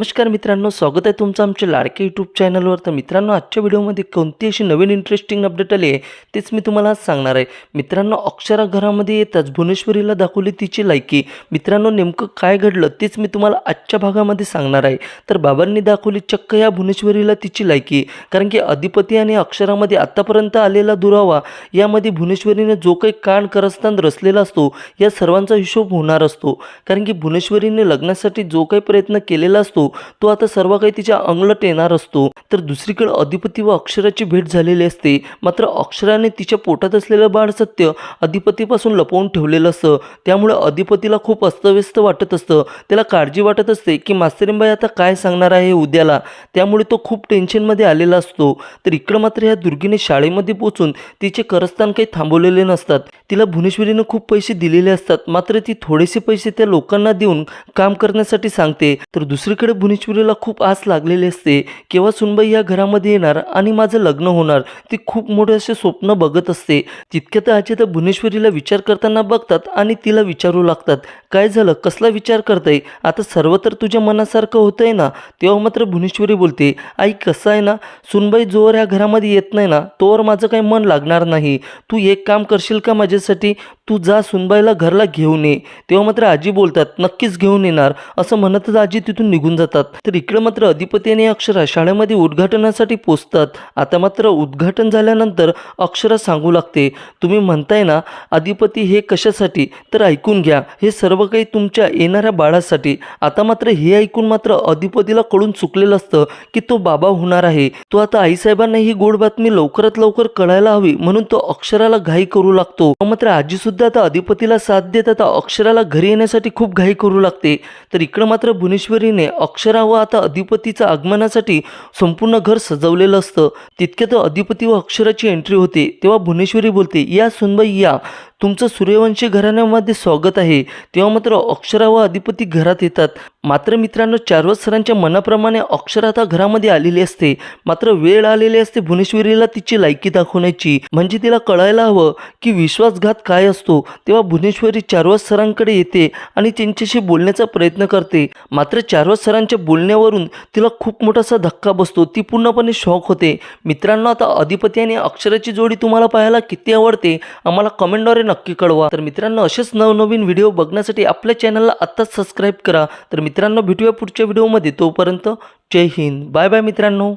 नमस्कार मित्रांनो स्वागत आहे तुमचं आमच्या लाडके यूट्यूब चॅनलवर तर मित्रांनो आजच्या व्हिडिओमध्ये कोणती अशी नवीन इंटरेस्टिंग अपडेट आली आहे तेच मी तुम्हाला आज सांगणार आहे. मित्रांनो अक्षरा घरामध्ये येताच भुवनेश्वरीला दाखवली तिची लायकी. मित्रांनो नेमकं काय घडलं तेच मी तुम्हाला आजच्या भागामध्ये सांगणार आहे. तर बाबांनी दाखवली चक्क या भुवनेश्वरीला तिची लायकी. कारण की अधिपती आणि अक्षरामध्ये आत्तापर्यंत आलेला दुरावा यामध्ये भुवनेश्वरीने जो काही काण करस्तान रचलेला असतो या सर्वांचा हिशोब होणार असतो. कारण की भुवनेश्वरीने लग्नासाठी जो काही प्रयत्न केलेला असतो तो आता सर्व काही तिच्या अंगलट येणार असतो. तर दुसरीकडे अधिपती व अक्षराची भेट झालेली असते. मात्र अक्षराने तिच्या पोटात असलेलं बाळ सत्य अधिपतीपासून लपवून ठेवलेलं असतं त्यामुळे अधिपतीला खूप अस्तव्यस्त वाटत असतं. त्याला काळजी वाटत असते की मास्तरींबाई आता काय सांगणार आहे उद्याला. त्यामुळे तो खूप टेन्शनमध्ये आलेला असतो. तर इकडं मात्र ह्या दुर्गीने शाळेमध्ये पोचून तिचे करस्थान काही थांबवलेले नसतात. तिला भुवनेश्वरीनं खूप पैसे दिलेले असतात. मात्र ती थोडेसे पैसे त्या लोकांना देऊन काम करण्यासाठी सांगते. तर दुसरीकडे भुनेश्वरीला खूप आस लागलेली असते. केव्हा सुनबाई या घरामध्ये येणार आणि माझं लग्न होणार ती खूप मोठे असे स्वप्न बघत असते. तितक्यात आजी तर भुवनेश्वरीला विचार करताना बघतात आणि तिला विचारू लागतात. काय झालं? कसला विचार करताय? आता सर्व तर तुझ्या मनासारखं होतंय ना? तेव्हा मात्र भुवनेश्वरी बोलते आई कसं आहे ना? सुनबाई जोवर ह्या घरामध्ये येत नाही ना तोवर माझं काही मन लागणार नाही. तू एक काम करशील का माझ्यासाठी? तू जा सुनबाईला घरला घेऊन ये. तेव्हा मात्र आजी बोलतात नक्कीच घेऊन येणार. असं म्हणतच आजी तिथून निघून जातात. तर इकडं मात्र अधिपती आणि अक्षरा शाळेमध्ये उद्घाटनासाठी पोचतात. आता मात्र उद्घाटन झाल्यानंतर अक्षरा सांगू लागते तुम्ही म्हणताय ना अधिपती हे कशासाठी? तर ऐकून घ्या हे सर्व काही तुमच्या येणाऱ्या बाळासाठी. आता मात्र हे ऐकून मात्र अधिपतीला कळून चुकलेलं असतं की तो बाबा होणार आहे. तो आता आईसाहेबांना ही गोड बातमी लवकरात लवकर कळायला हवी म्हणून तो अक्षराला घाई करू लागतो. मात्र आजी सुद्धा आता अधिपतीला साथ देत आता अक्षराला घरी येण्यासाठी खूप घाई करू लागते. तर इकडं मात्र भुवनेश्वरीने अक्ष अक्षरा व आता अधिपतीचा आगमनासाठी संपूर्ण घर सजवलेलं असतं. तितक्यात अधिपती व अक्षराची एंट्री होते. तेव्हा भुवनेश्वरी बोलते या सुनबाई या. तुमचं सूर्यवंशी घराण्यामध्ये स्वागत आहे. तेव्हा मात्र अक्षरा व अधिपती घरात येतात. मात्र मित्रांनो चारवत सरांच्या मनाप्रमाणे अक्षरा आता घरामध्ये आलेली असते. मात्र वेळ आलेली असते भुवनेश्वरीला तिची लायकी दाखवण्याची. म्हणजे तिला कळायला हवं की विश्वासघात काय असतो. तेव्हा भुवनेश्वरी चारवत सरांकडे येते आणि त्यांच्याशी बोलण्याचा प्रयत्न करते. मात्र चारवत सरांच्या बोलण्यावरून तिला खूप मोठासा धक्का बसतो. ती पूर्णपणे शॉक होते. मित्रांनो आता अधिपती आणि अक्षराची जोडी तुम्हाला पाहायला किती आवडते? आम्हाला कमेंटद्वारे नक्की कळवा. तर मित्रांनो असेच नवनवीन व्हिडिओ बघण्यासाठी आपल्या चॅनलला आत्ताच सबस्क्राईब करा. तर मित्रांनो भेटूया पुढच्या व्हिडिओमध्ये. तोपर्यंत जय हिंद. बाय बाय मित्रांनो.